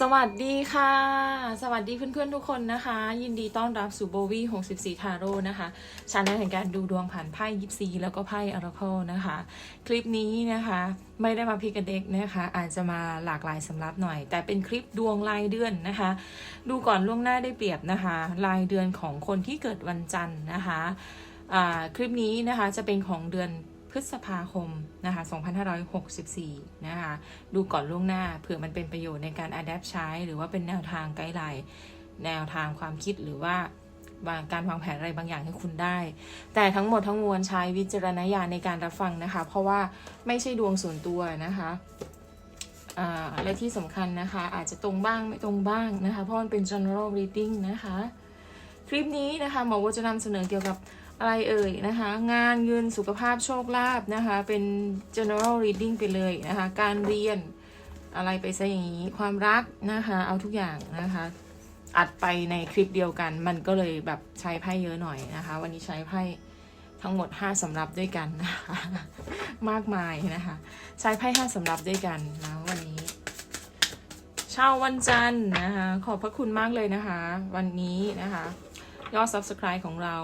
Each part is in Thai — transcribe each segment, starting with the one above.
สวัสดีค่ะ สวัสดีเพื่อนๆทุกคนนะคะ ยินดีต้อนรับสู่โบวี่64 ทาโร่นะคะชาแนลแห่งการดูดวงผ่านไพ่ยิปซีแล้วก็ไพ่อราเคิลนะคะ คลิปนี้นะคะไม่ได้มาพิกเด็กนะคะ อาจจะมาหลากหลายสำรับหน่อย แต่เป็นคลิปดวงรายเดือนนะคะ ดูก่อนล่วงหน้าได้เปรียบนะคะ รายเดือนของคนที่เกิดวันจันทร์นะคะคลิปนี้นะคะจะเป็นของเดือน ฤษภาคมนะคะ2564 นะคะ ดูก่อนล่วงหน้าเผื่อมันเป็นประโยชน์ในการ adapt ใช้ หรือว่าเป็นแนวทางไกด์ไลน์แนวทางความคิดหรือว่าบางการวางแผนอะไรบางอย่างให้คุณได้ แต่ทั้งหมดทั้งมวลใช้วิจารณญาณในการรับฟังนะคะ เพราะว่าไม่ใช่ดวงส่วนตัวนะคะและที่สำคัญนะคะ อาจจะตรงบ้างไม่ตรงบ้างนะคะ เพราะมันเป็น general reading นะคะ คลิปนี้นะคะหมอวจะนำเสนอเกี่ยวกับ อะไรเอ่ยนะคะ งานเงินสุขภาพโชคลาภนะคะ เป็น general reading ไปเลยนะคะ การเรียนอะไรไปซะอย่างนี้ ความรักนะคะ เอาทุกอย่างนะคะ อัดไปในคลิปเดียวกัน มันก็เลยแบบใช้ไพ่เยอะหน่อยนะคะ วันนี้ใช้ไพ่ทั้งหมด 5สำรับด้วยกันนะคะ มากมายนะคะ ใช้ไพ่5สำรับด้วยกันนะวันนี้เช้าวันจันทร์นะคะ ขอบพระคุณมากเลยนะคะ วันนี้นะคะ ยอด Subscribe ของเรา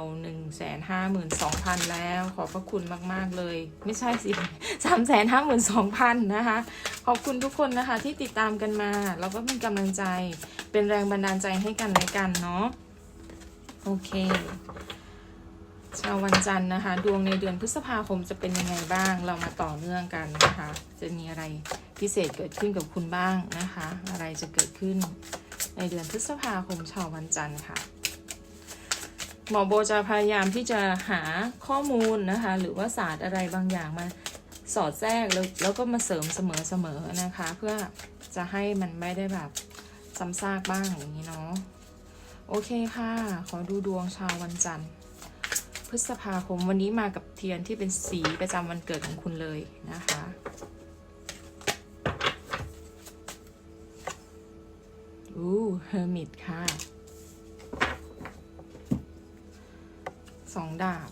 152,000 แล้ว ขอบพระคุณมาก ๆ เลย ไม่ใช่สิ 352,000 นะคะ ขอบคุณทุกคนนะคะที่ติดตามกันมาแล้วก็เป็นกำลังใจ เป็นแรงบันดาลใจให้กันและกันเนาะ โอเค ชาววันจันทร์นะคะ ดวงในเดือนพฤษภาคมจะเป็นยังไงบ้าง เรามาต่อเนื่องกันนะคะ จะมีอะไรพิเศษเกิดขึ้นกับคุณบ้างนะคะ อะไรจะเกิดขึ้นในเดือนพฤษภาคมชาววันจันทร์ค่ะ หมอโบจะพยายามที่จะหาข้อมูลนะคะ หรือว่าศาสตร์อะไรบางอย่างมาสอดแทรกแล้วแล้วก็มาเสริมเสมอๆนะคะ เพื่อจะให้มันไม่ได้แบบซ้ำซากบ้างอย่างนี้เนาะโอเคค่ะ ขอดูดวงชาววันจันทร์ พฤษภาคมวันนี้มากับเทียนที่เป็นสีประจำวันเกิดของคุณเลยนะคะอู้เฮอร์มิตค่ะ สองดาบ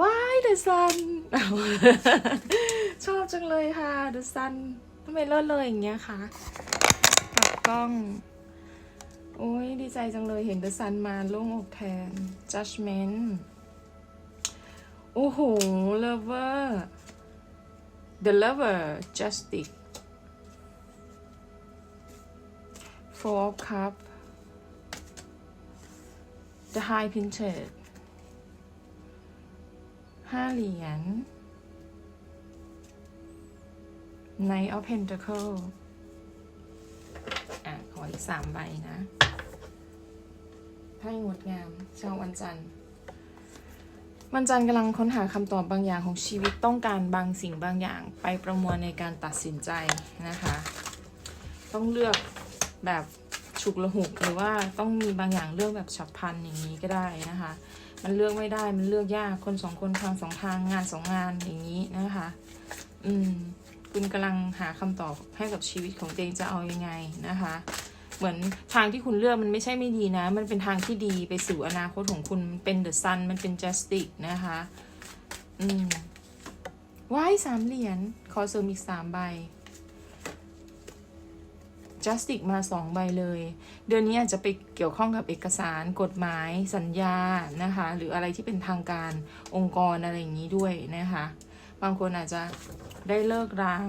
ว้ายเดอะซันชอบจังเลยค่ะเดอะซันทำไมเลิศเลยอย่างเงี้ยคะกลับกล้อง โอ้ยดีใจจังเลยเห็นเดอะซันมาโล่งอกแทน judgment โอ้โห lover the lover justice four cup the high pinted ห้าเหรียญ Knight of Pentacle อะ ขออีกสามใบนะไพ่งดงามชาววันจันทร์วันจันทร์กำลังค้นหาคำตอบบางอย่างของชีวิตต้องการบางสิ่งบางอย่างไปประมวลในการตัดสินใจนะคะ ต้องเลือกแบบ ฉุกละหุกหรือว่าต้องมีบางอย่างเลือกแบบฉับพลันอย่างนี้ก็ได้นะคะ มันเลือกไม่ได้มันเลือกยากคนสองคนทางสองทางงานสองงานอย่างนี้นะคะ อืมคุณกำลังหาคำตอบให้กับชีวิตของตัวเองจะเอายังไงนะคะ เหมือนทางที่คุณเลือกมันไม่ใช่ไม่ดีนะ มันเป็นทางที่ดีไปสู่อนาคตของคุณเป็น the sun มันเป็น justice นะคะ อืมว้ายสามเหรียญขอเสริมอีกสามใบ justice มาสองใบเลย เดือนนี้อาจจะไปเกี่ยวข้องกับเอกสาร กฎหมาย สัญญานะคะ หรืออะไรที่เป็นทางการองค์กรอะไรอย่างนี้ด้วยนะคะ บางคนอาจจะได้เลิกร้าง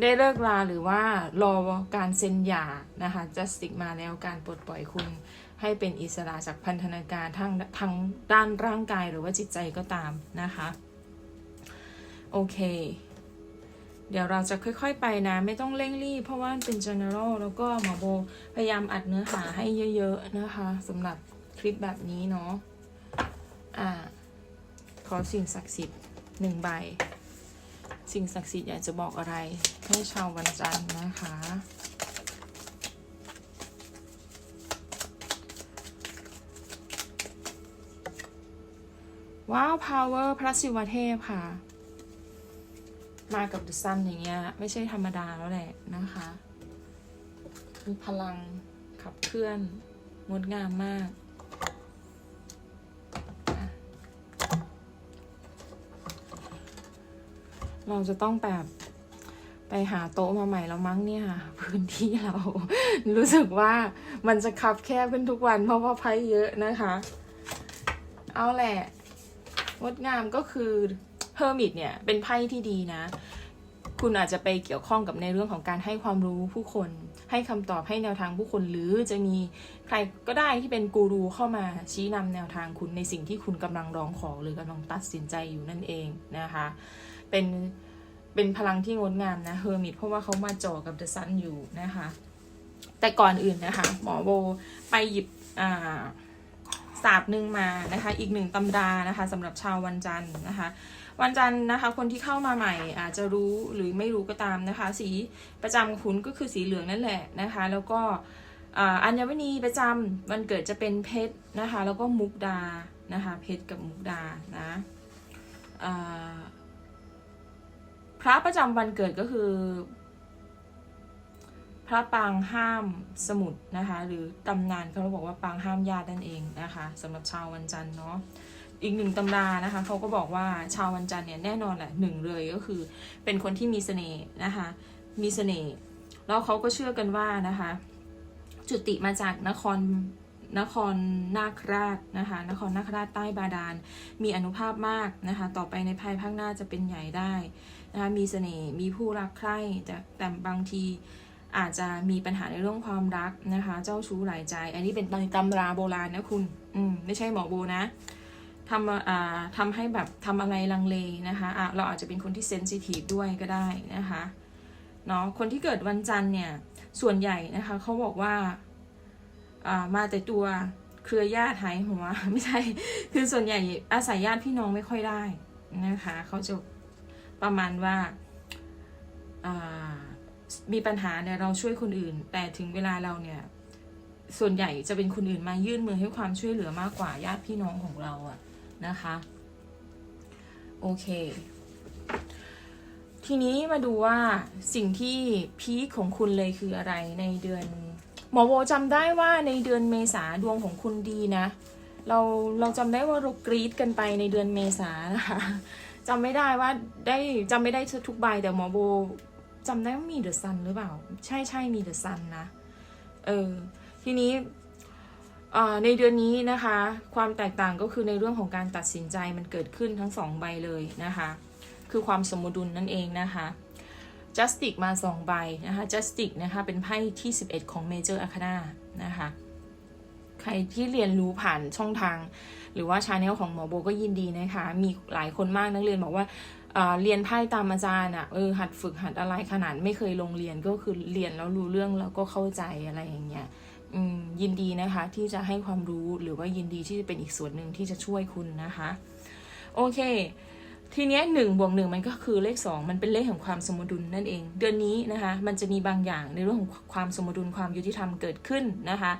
ได้เลิกลาหรือว่ารอการเซ็นหย่านะคะ justice มาแล้วการปลดปล่อยคุณให้เป็นอิสระจากพันธนาการทั้งทั้งด้านร่างกายหรือว่าจิตใจก็ตามนะคะ โอเค เดี๋ยวเราจะค่อย ๆ ไปนะ ไม่ต้องเร่งรีบเพราะว่าเป็น general แล้วก็หมอโบพยายามอัดเนื้อหาให้เยอะ ๆ นะคะสำหรับคลิปแบบนี้เนาะอ่าขอสิ่งศักดิ์สิทธิ์หนึ่งใบ สิ่งศักดิ์สิทธิ์อยากจะบอกอะไรให้ชาววันจันทร์นะคะว้าว power พระศิวเทพค่ะ มากับ The Sun อย่างเงี้ยไม่ใช่ธรรมดาแล้วแหละนะคะ มีพลังขับเคลื่อนงดงามมากเราจะต้องแบบไปหาโต๊ะมาใหม่แล้วมั้งเนี่ยพื้นที่เรา รู้สึกว่ามันจะคับแคบขึ้นทุกวันเพราะว่าไพ่เยอะนะคะ เอาแหละงดงามก็คือ อร์มิตเนี่ยเป็นไพ่ที่ดีนะ คุณอาจจะไปเกี่ยวข้องกับในเรื่องของการให้ความรู้ผู้คน ให้คำตอบให้แนวทางผู้คนหรือจะมีใครก็ได้ที่เป็นกูรูเข้ามาชี้นำแนวทางคุณในสิ่งที่คุณกำลังร้องขอหรือกำลังตัดสินใจอยู่นั่นเองนะคะ เป็นเป็นพลังที่งดงามนะเฮอร์มิตเพราะว่าเขามาจ่อกับเดอะซันอยู่นะคะ แต่ก่อนอื่นนะคะ หมอโบไปหยิบอ่าศาสตร์หนึ่งมานะคะ อีกหนึ่งตำรานะคะสำหรับชาววันจันทร์นะคะ วันจันทร์นะคะ คนที่เข้ามาใหม่อาจจะรู้หรือไม่รู้ก็ตามนะคะ สีประจำของคุณก็คือสีเหลืองนั่นแหละนะคะ แล้วก็อัญมณีประจำวันเกิดจะเป็นเพชรนะคะ แล้วก็มุกดานะคะ เพชรกับมุกดานะพระประจำวันเกิดก็คือ พระปางห้ามสมุดนะคะ หรือตำนานเขาบอกว่าปางห้ามญาตินั่นเองนะคะสำหรับชาววันจันทร์เนาะ อีกหนึ่งตำรานะคะเขาก็บอกว่าชาววันจันทร์เนี่ยแน่นอนแหละหนึ่งเลยก็คือ เป็นคนที่มีเสน่ห์นะคะมีเสน่ห์แล้วเขาก็เชื่อกันว่านะคะ จุติมาจากนครนครนาคราชนะคะนครนาคราชใต้บาดาลมีอนุภาพมากนะคะ ต่อไปในภายภาคหน้าจะเป็นใหญ่ได้นะคะมีเสน่ห์มีผู้รักใคร่แต่แต่บางทีอาจจะมีปัญหาในเรื่องความรักนะคะ เจ้าชู้หลายใจ อันนี้เป็นในตำราโบราณนะคุณ อืมไม่ใช่หมอโบนะ ทำอ่าทำให้แบบทำอะไรลังเลนะคะอะเราอาจจะเป็นคนที่เซนซิทีฟด้วยก็ได้นะคะเนาะคนที่เกิดวันจันทร์เนี่ยส่วนใหญ่นะคะเขาบอกว่าอ่ามาแต่ตัวเครือญาติหายหัวไม่ใช่คือส่วนใหญ่อาศัยญาติพี่น้องไม่ค่อยได้นะคะเขาจะประมาณว่าอ่ามีปัญหาเนี่ยเราช่วยคนอื่น แต่ถึงเวลาเราเนี่ยส่วนใหญ่จะเป็นคนอื่นมายื่นมือให้ความช่วยเหลือมากกว่าญาติพี่น้องของเราอะ นะคะ โอเค ทีนี้มาดูว่าสิ่งที่พีคของคุณเลยคืออะไรในเดือน หมอโบจำได้ว่าในเดือนเมษาดวงของคุณดีนะ เราเราจำได้ว่าเรากรีดกันไปในเดือนเมษานะคะจำไม่ได้ว่าได้จำไม่ได้ทุกใบแต่หมอโบจำได้ว่ามีเดอะซันหรือเปล่า ใช่ใช่มีเดอะซันนะ เออ ทีนี้ ในเดือนนี้นะคะ ความแตกต่างก็คือในเรื่องของการตัดสินใจมันเกิดขึ้นทั้งสองใบเลยนะคะ คือความสมดุลนั่นเองนะคะ Justice มาสองใบนะคะ Justice นะคะเป็นไพ่ที่ 11 ของ Major Arcana นะคะใครที่เรียนรู้ผ่านช่องทาง หรือว่าชาแนลของหมอโบก็ยินดีนะคะ มีหลายคนมากนักเรียนบอกว่าเเรียนไพ่ตามอาจารย์อะเออหัดฝึกหัดอะไรขนาดไม่เคยลงเรียนก็คือเรียนแล้วรู้เรื่องแล้วก็เข้าใจอะไรอย่างเงี้ย ยินดีนะคะที่จะให้ความรู้หรือว่ายินดีที่จะเป็นอีกส่วนหนึ่งที่จะช่วยคุณนะคะ โอเค ทีนี้หนึ่งบวกหนึ่งมันก็คือเลขสองมันเป็นเลขของความสมดุลนั่นเอง เดือนนี้นะคะมันจะมีบางอย่างในเรื่องของความสมดุลความยุติธรรมเกิดขึ้นนะคะ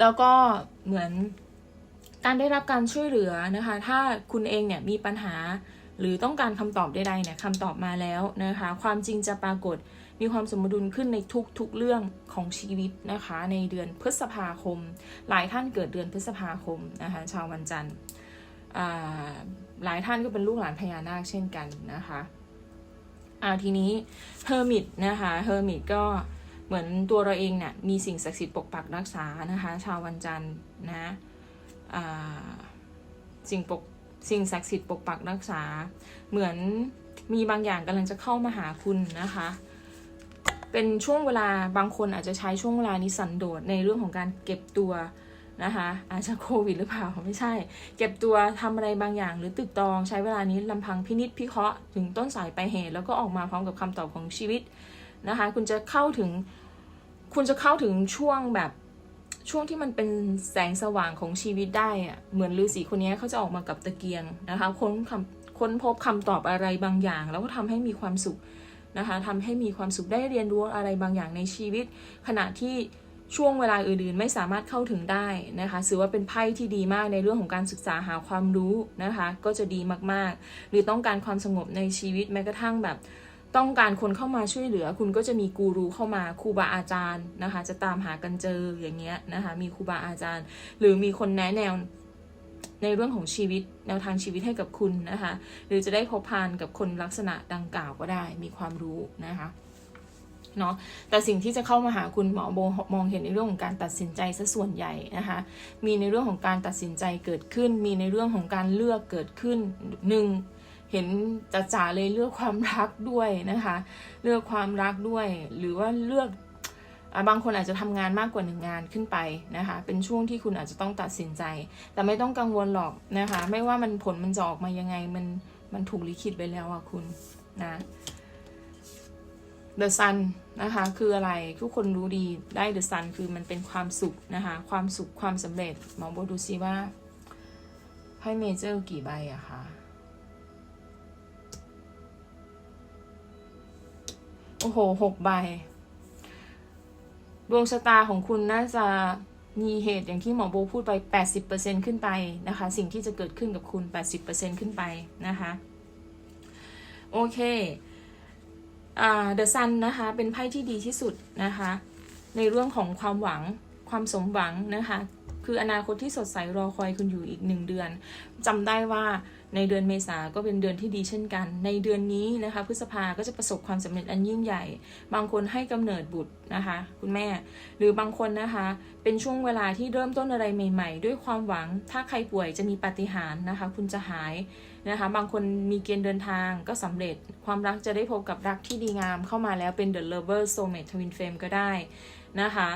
แล้วก็เหมือนการได้รับการช่วยเหลือนะคะ ถ้าคุณเองเนี่ยมีปัญหาหรือต้องการคำตอบใดๆเนี่ยคำตอบมาแล้วนะคะ ความจริงจะปรากฏ มีความสมดุลขึ้นในทุกๆเรื่องของชีวิตนะคะ ในเดือนพฤษภาคม หลายท่านเกิดเดือนพฤษภาคมนะคะชาววันจันทร์หลายท่านก็เป็นลูกหลานพญานาคเช่นกันนะคะอาทีนี้เฮอร์มิตนะคะเฮอร์มิตก็เหมือนตัวเราเองเนี่ยมีสิ่งศักดิ์สิทธิ์ปกปักรักษานะคะ ชาววันจันทร์นะสิ่งปกสิ่งศักดิ์สิทธิ์ปกปักรักษา เหมือนมีบางอย่างกำลังจะเข้ามาหาคุณนะคะ เป็นช่วงเวลาบางคนอาจจะใช้ช่วงเวลานี้สันโดษในเรื่องของการเก็บตัวนะคะอาจจะโควิดหรือเปล่าไม่ใช่ เก็บตัวทำอะไรบางอย่าง หรือตึกตองใช้เวลานี้ลำพังพินิษพิเคราะห์ถึงต้นสายปลายเหตุ แล้วก็ออกมาพร้อมกับคำตอบของชีวิตนะคะ คุณจะเข้าถึง คุณจะเข้าถึงช่วงแบบช่วงที่มันเป็นแสงสว่างของชีวิตได้อะเหมือนฤาษีคนนี้เขาจะออกมากับตะเกียงนะคะค้นคำค้นพบคำตอบอะไรบางอย่าง แล้วก็ทำให้มีความสุข นะคะทำให้มีความสุขได้เรียนรู้อะไรบางอย่างในชีวิต ขณะที่ช่วงเวลาอื่นๆ ไม่สามารถเข้าถึงได้นะคะถือว่าเป็นไพ่ที่ดีมากในเรื่องของการศึกษาหาความรู้นะคะ ก็จะดีมากๆ หรือต้องการความสงบในชีวิตแม้กระทั่งแบบต้องการคนเข้ามาช่วยเหลือ คุณก็จะมีกูรูเข้ามาครูบาอาจารย์นะคะ จะตามหากันเจออย่างเงี้ยนะคะ มีครูบาอาจารย์ หรือมีคนแนะแนว ในเรื่องของชีวิตแนวทางชีวิตให้กับคุณนะคะ หรือจะได้พบพานกับคนลักษณะดังกล่าวก็ได้มีความรู้นะคะเนาะแต่สิ่งที่จะเข้ามาหาคุณหมอโบมองเห็นในเรื่องของการตัดสินใจซะส่วนใหญ่นะคะมีในเรื่องของการตัดสินใจเกิดขึ้น มีในเรื่องของการเลือกเกิดขึ้นหนึ่งเห็นจ่าๆเลยเลือกความรักด้วยนะคะ เลือกความรักด้วย หรือว่าเลือก บางคนอาจจะทำงานมากกว่าหนึ่งงานขึ้นไปนะคะ เป็นช่วงที่คุณอาจจะต้องตัดสินใจ แต่ไม่ต้องกังวลหรอกนะคะ ไม่ว่ามันผลมันจะออกมายังไงมันมันถูกลิขิตไปแล้วอะคุณนะ The Sun นะคะ คืออะไรทุกคนรู้ดีได้ The Sun คือมันเป็นความสุขนะคะ ความสุขความสำเร็จหมอโบดูซิว่าไพ่เมเจอร์กี่ใบอะคะโอ้โหหกใบ วงชะตาของคุณน่าจะมีเหตุอย่างที่หมอโบพูดไป 80%ขึ้นไปนะคะ สิ่งที่จะเกิดขึ้นกับคุณ 80%ขึ้นไปนะคะ โอเคอ่า The Sun นะคะ เป็นไพ่ที่ดีที่สุดนะคะ ในเรื่องของความหวังความสมหวังนะคะ คืออนาคตที่สดใสรอคอยคุณอยู่อีกหนึ่งเดือนจำได้ว่า ในเดือนเมษาก็เป็นเดือนที่ดีเช่นกัน ในเดือนนี้นะคะ พฤษภาก็จะประสบความสำเร็จอันยิ่งใหญ่ บางคนให้กำเนิดบุตรนะคะ คุณแม่ หรือบางคนนะคะ เป็นช่วงเวลาที่เริ่มต้นอะไรใหม่ ๆ ด้วยความหวัง ถ้าใครป่วยจะมีปาฏิหาริย์นะคะ คุณจะหายนะคะ บางคนมีเกณฑ์เดินทางก็สำเร็จ ความรักจะได้พบกับรักที่ดีงามเข้ามาแล้วเป็น the lover soulmate twin flame ก็ได้นะคะ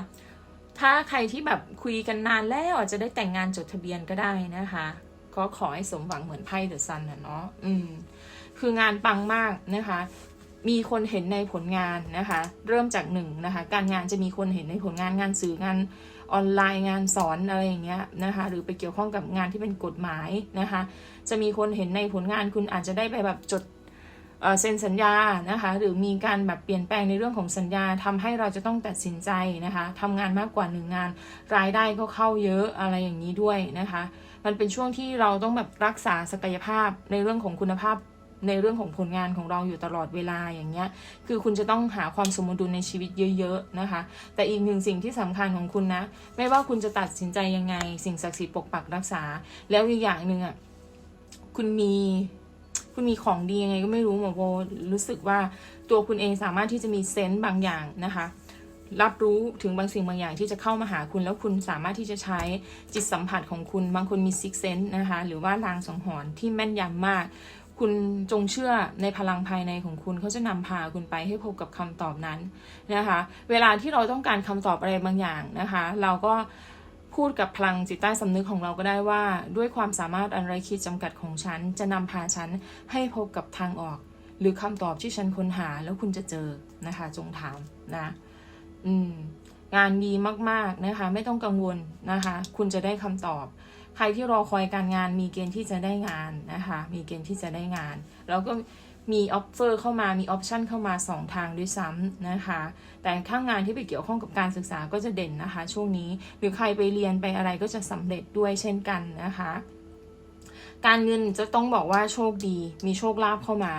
ถ้าใครที่แบบคุยกันนานแล้วอาจจะได้แต่งงานจดทะเบียนก็ได้นะคะ ก็ขอให้สมหวังเหมือนไพ่เดอะซันนะเนาะอืม คืองานปังมากนะคะ มีคนเห็นในผลงานนะคะ เริ่มจากหนึ่งนะคะ การงานจะมีคนเห็นในผลงานงานสื่องานออนไลน์งานสอนอะไรอย่างเงี้ยนะคะ หรือไปเกี่ยวข้องกับงานที่เป็นกฎหมายนะคะ จะมีคนเห็นในผลงานคุณอาจจะได้ไปแบบจดเอ่อเซ็นสัญญานะคะ หรือมีการแบบเปลี่ยนแปลงในเรื่องของสัญญาทำให้เราจะต้องตัดสินใจนะคะทำงานมากกว่าหนึ่งงาน รายได้ก็เข้าเยอะอะไรอย่างนี้ด้วยนะคะ มันเป็นช่วงที่เราต้องแบบรักษาศักยภาพในเรื่องของคุณภาพในเรื่องของผลงานของเราอยู่ตลอดเวลาอย่างเงี้ย คือคุณจะต้องหาความสมดุลในชีวิตเยอะๆนะคะ แต่อีกหนึ่งสิ่งที่สำคัญของคุณนะ ไม่ว่าคุณจะตัดสินใจยังไง สิ่งศักดิ์สิทธิ์ปกปักรักษา แล้วอีกอย่างหนึ่งอะ คุณมี คุณมีของดียังไงก็ไม่รู้หมอโบรู้สึกว่าตัวคุณเองสามารถที่จะมีเซนต์บางอย่างนะคะ รับรู้ถึงบางสิ่งบางอย่างที่จะเข้ามาหาคุณ แล้วคุณสามารถที่จะใช้จิตสัมผัสของคุณ บางคนมีซิกเซนต์นะคะ หรือว่าลางสังหรณ์ที่แม่นยำมาก คุณจงเชื่อในพลังภายในของคุณเขาจะนำพาคุณไปให้พบกับคำตอบนั้นนะคะ เวลาที่เราต้องการคำตอบอะไรบางอย่างนะคะ เราก็พูดกับพลังจิตใต้สำนึกของเราก็ได้ว่า ด้วยความสามารถอันไร้ขีดจำกัดของฉัน จะนำพาฉันให้พบกับทางออก หรือคำตอบที่ฉันค้นหาแล้วคุณจะเจอนะคะ จงถามนะ อืม งานดีมากๆนะคะ ไม่ต้องกังวลนะคะ คุณจะได้คำตอบ ใครที่รอคอยการงานมีเกณฑ์ที่จะได้งานนะคะ มีเกณฑ์ที่จะได้งาน แล้วก็มีออฟเฟอร์เข้ามามีออปชันเข้ามา 2 ทางด้วยซ้ำนะคะ แต่ข้างงานที่ไปเกี่ยวข้องกับการศึกษาก็จะเด่นนะคะ ช่วงนี้หรือใครไปเรียนไปอะไรก็จะสำเร็จด้วยเช่นกันนะคะ การเงินจะต้องบอกว่าโชคดี มีโชคลาภเข้ามา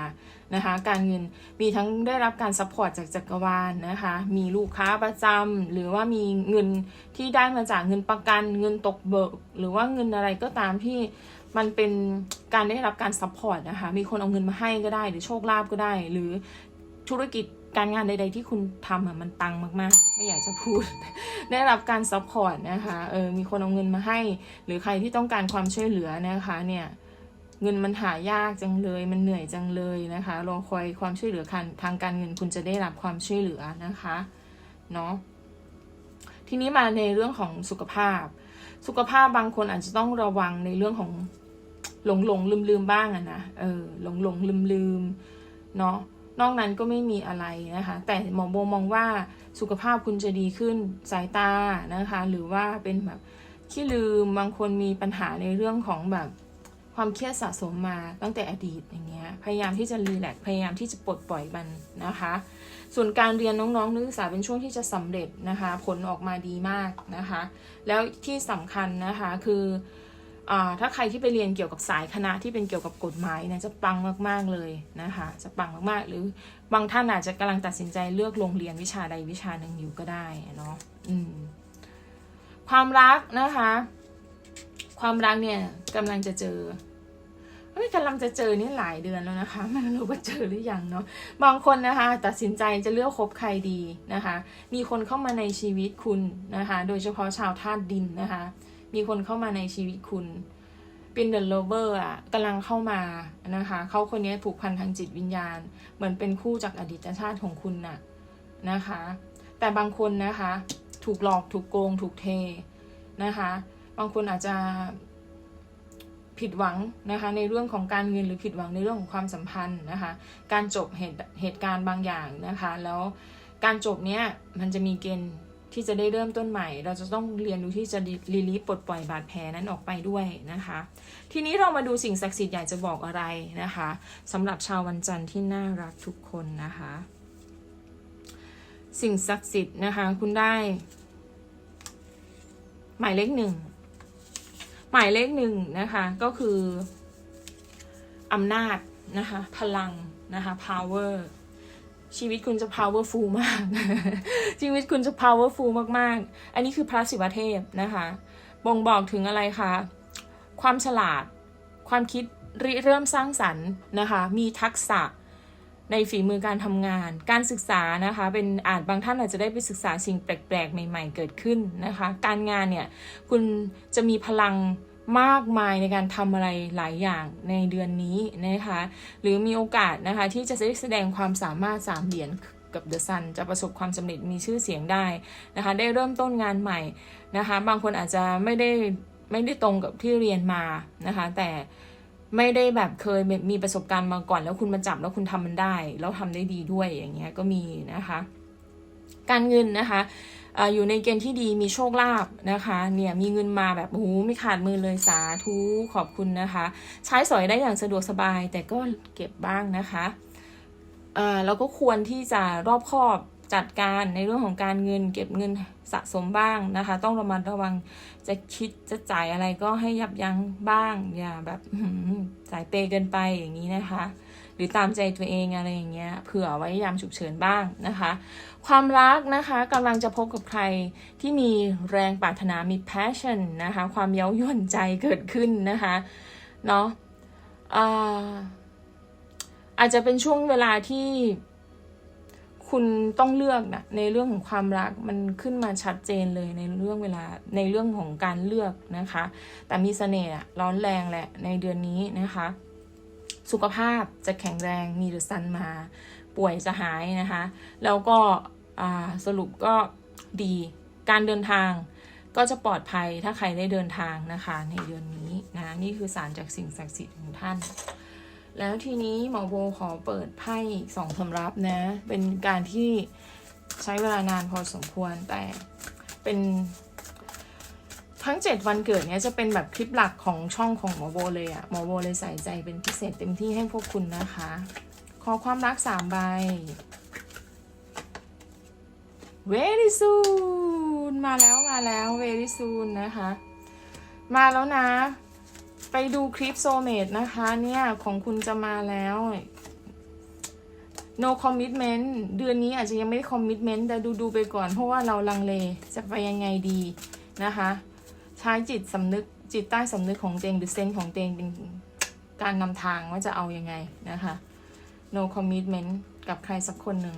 นะคะ การเงินมีทั้งได้รับการซัพพอร์ตจากจักรวาลนะคะ มีลูกค้าประจำหรือว่ามีเงินที่ได้มาจากเงินประกัน เงินตกเบิก หรือว่าเงินอะไรก็ตามที่มันเป็นการได้รับการซัพพอร์ตนะคะ มีคนเอาเงินมาให้ก็ได้ หรือโชคลาภก็ได้ หรือธุรกิจการงานใด ๆ ที่คุณทำอะมันปังมากๆ ไม่อยากจะพูด ได้รับการซัพพอร์ตนะคะ เออ มีคนเอาเงินมาให้ หรือใครที่ต้องการความช่วยเหลือนะคะ เนี่ย เงินมันหายากจังเลย มันเหนื่อยจังเลยนะคะรอคอยความช่วยเหลือคันทางการเงินคุณจะได้รับความช่วยเหลือนะคะเนาะทีนี้มาในเรื่องของสุขภาพ สุขภาพบางคนอาจจะต้องระวังในเรื่องของหลงหลงลืมลืมบ้างอะนะเออหลงหลงลืมลืมเนาะนอกนั้นก็ไม่มีอะไรนะคะ แต่หมอโบมองว่าสุขภาพคุณจะดีขึ้นสายตานะคะ หรือว่าเป็นแบบขี้ลืมบางคนมีปัญหาในเรื่องของแบบ ความเครียดสะสมมาตั้งแต่อดีตอย่างเงี้ยพยายามที่จะรีแลกพยายามที่จะปลดปล่อยมันนะคะ ส่วนการเรียนน้องๆนักศึกษาเป็นช่วงที่จะสำเร็จนะคะ ผลออกมาดีมากนะคะ แล้วที่สำคัญนะคะคืออาถ้าใครที่ไปเรียนเกี่ยวกับสายคณะที่เป็นเกี่ยวกับกฎหมายเนี่ยจะปังมากๆเลยนะคะจะปังมากๆ หรือบางท่านอาจจะกำลังตัดสินใจเลือกโรงเรียนวิชาใดวิชาหนึ่งอยู่ก็ได้เนาะความรักนะคะ ความรักเนี่ยกำลังจะเจอ ไม่กำลังจะเจอนี่หลายเดือนแล้วนะคะ ไม่รู้ว่าเจอหรือยังเนาะบางคนนะคะ ตัดสินใจจะเลือกคบใครดีนะคะ มีคนเข้ามาในชีวิตคุณนะคะ โดยเฉพาะชาวธาตุดินนะคะ มีคนเข้ามาในชีวิตคุณเป็นเด e โลเวอร์อะกำลังเข้ามานะคะเขาคนนี้ผูกพันทางจิตวิญญาณ เหมือนเป็นคู่จากอดีตชาติของคุณน่ะนะคะ แต่บางคนนะคะ ถูกหลอกถูกโกงถูกเทนะคะ บางคนอาจจะ ผิดหวังนะคะในเรื่องของการเงินหรือผิดหวังในเรื่องของความสัมพันธ์นะคะ การจบเหตุเหตุการณ์บางอย่างนะคะ แล้วการจบเนี้ยมันจะมีเกณฑ์ที่จะได้เริ่มต้นใหม่ เราจะต้องเรียนรู้ที่จะรีลีฟปลดปล่อยบาดแผลนั้นออกไปด้วยนะคะ ทีนี้เรามาดูสิ่งศักดิ์สิทธิ์อยากจะบอกอะไรนะคะสำหรับชาววันจันทร์ที่น่ารักทุกคนนะคะ สิ่งศักดิ์สิทธิ์นะคะคุณได้ หมายเลขหนึ่ง หมายเลขหนึ่งนะคะก็คืออำนาจนะคะพลังนะคะ power ชีวิตคุณจะ powerful มาก ชีวิตคุณจะ powerful มากๆ อันนี้คือพระศิวเทพนะคะ บ่งบอกถึงอะไรคะ ความฉลาด ความคิดริเริ่มสร้างสรรค์นะคะ มีทักษะ ในฝีมือการทำงาน การศึกษานะคะ เป็นอาจบางท่านอาจจะได้ไปศึกษาสิ่งแปลกๆ ใหม่ ๆ เกิดขึ้นนะคะ การงานเนี่ยคุณจะมีพลังมากมายในการทำอะไรหลายอย่างในเดือนนี้นะคะ หรือมีโอกาสนะคะที่จะได้แสดงความสามารถสามเหรียญกับเดอะซันจะประสบความสำเร็จมีชื่อเสียงได้นะคะ ได้เริ่มต้นงานใหม่นะคะ บางคนอาจจะไม่ได้ไม่ได้ตรงกับที่เรียนมานะคะ แต่ ไม่ได้แบบเคยมีประสบการณ์มาก่อนแล้วคุณมาจับแล้วคุณทำมันได้ แล้วทำได้ดีด้วยอย่างเงี้ยก็มีนะคะ การเงินนะคะอยู่ในเกณฑ์ที่ดีมีโชคลาภนะคะเนี่ยมีเงินมาแบบโอ้โหไม่ขาดมือเลยสาธุขอบคุณนะคะ ใช้สอยได้อย่างสะดวกสบายแต่ก็เก็บบ้างนะคะแล้วก็ควรที่จะรอบคอบ จัดการในเรื่องของการเงินเก็บเงินสะสมบ้างนะคะ ต้องระมัดระวังจะคิดจะจ่ายอะไรก็ให้ยับยั้งบ้างอย่าแบบสายเปเกินไปอย่างนี้นะคะ หรือตามใจตัวเองอะไรอย่างเงี้ยเผื่อไว้ยามฉุกเฉินบ้างนะคะ ความรักนะคะกำลังจะพบกับใครที่มีแรงปรารถนามี passion นะคะ ความเย้ายวนใจเกิดขึ้นนะคะเนาะอาจจะเป็นช่วงเวลาที่ คุณต้องเลือกนะในเรื่องของความรักมันขึ้นมาชัดเจนเลยในเรื่องเวลาในเรื่องของการเลือกนะคะ แต่มีเสน่ห์ร้อนแรงแหละในเดือนนี้นะคะ สุขภาพจะแข็งแรงมีเดอะซันมา ป่วยจะหายนะคะ แล้วก็สรุปก็ดีการเดินทางก็จะปลอดภัยถ้าใครได้เดินทางนะคะในเดือนนี้นะนี่คือสารจากสิ่งศักดิ์สิทธิ์ของท่าน แล้วทีนี้หมอโบขอเปิดไพ่สองสำรับนะ เป็นการที่ใช้เวลานานพอสมควรแต่เป็นทั้ง 7 วันเกิดเนี้ยจะเป็นแบบคลิปหลักของช่องของหมอโบเลยอะหมอโบเลยใส่ใจเป็นพิเศษเต็มที่ให้พวกคุณนะคะ ขอความรักสามใบ very soon มาแล้วมาแล้ว very soon นะคะ มาแล้วนะ ไปดูคลิปโซเมดนะคะเนี่ยของคุณจะมาแล้ว no commitment เดือนนี้อาจจะยังไม่ commitment แต่ดูดูไปก่อนเพราะว่าเราลังเลจะไปยังไงดีนะคะ ใช้จิตสำนึกจิตใต้สำนึกของเตงหรือเซนของเตงเป็นการนำทางว่าจะเอาอยัางไงนะคะ no commitment กับใครสักคนหนึ่ง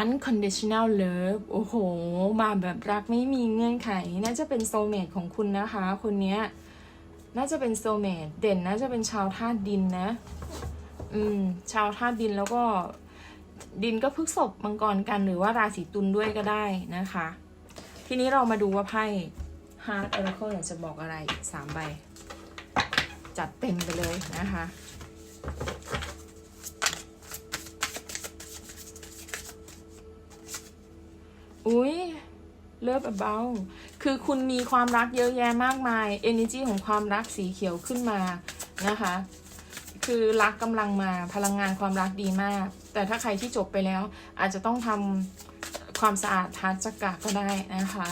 unconditional love โอ้โห มาแบบรักไม่มีเงื่อนไข น่าจะเป็นโซเม t ของคุณนะคะ คนนี้ น่าจะเป็นโซเม t เด่นน่าจะเป็นชาวธาตุดินนะ อืม ชาวธาตุดินแล้วก็ดินก็พึกศพมังกรกันหรือว่าราศีตุลด้วยก็ได้นะคะ ทีนี้เรามาดูว่าไพ่ Heart Oracle อยากจะบอกอะไรอีกสามใบ จัดเต็มไปเลยนะคะอุ้ยเลิฟเบา คือคุณมีความรักเยอะแยะมากมาย energy ของความรักสีเขียวขึ้นมานะคะ คือรักกำลังมาพลังงานความรักดีมาก แต่ถ้าใครที่จบไปแล้ว อาจจะต้องทำความสะอาดทัจักะก็ได้นะคะ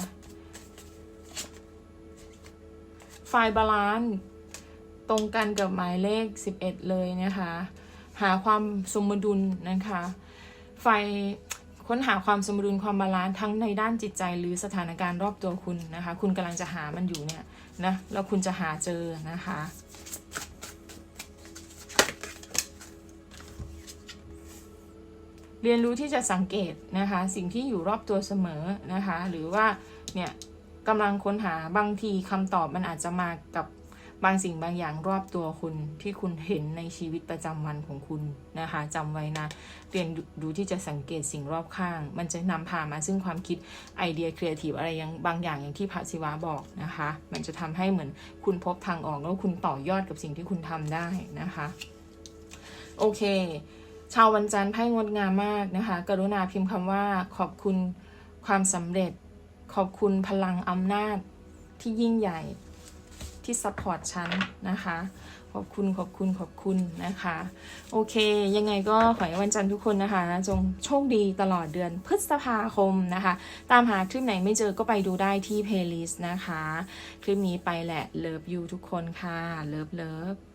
ไฟบาลานซ์ตรงกันกับหมายเลข 11 เลยนะคะ หาความสมดุลนะคะ ไฟ ค้นหาความสมดุลความบาลานซ์ทั้งในด้านจิตใจหรือสถานการณ์รอบตัวคุณนะคะ คุณกำลังจะหามันอยู่เนี่ยนะแล้วคุณจะหาเจอนะคะเรียนรู้ที่จะสังเกตนะคะ สิ่งที่อยู่รอบตัวเสมอนะคะ หรือว่าเนี่ยกำลังค้นหาบางทีคำตอบมันอาจจะมากับ บางสิ่งบางอย่างรอบตัวคุณที่คุณเห็นในชีวิตประจำวันของคุณนะคะจำไว้นะ เรียนดูที่จะสังเกตสิ่งรอบข้าง มันจะนำพามาซึ่งความคิดไอเดียครีเอทีฟอะไรยังบางอย่างอย่างที่พระศิวะบอกนะคะ มันจะทำให้เหมือนคุณพบทางออกแล้วคุณต่อยอดกับสิ่งที่คุณทำได้นะคะ โอเค ชาววันจันทร์ไพ่งดงามมากนะคะ กรุณาพิมพ์คำว่าขอบคุณความสำเร็จ ขอบคุณพลังอำนาจที่ยิ่งใหญ่ ที่ซัพพอร์ตฉันนะคะ ขอบคุณขอบคุณขอบคุณนะคะ โอเค ยังไงก็ขอให้วันจันทร์ทุกคนนะคะ จงโชคดีตลอดเดือนพฤษภาคมนะคะ ตามหาคลิปไหนไม่เจอก็ไปดูได้ที่เพลย์ลิสต์นะคะ คลิปนี้ไปแหละเลิฟยูทุกคนค่ะเลิฟเลิฟ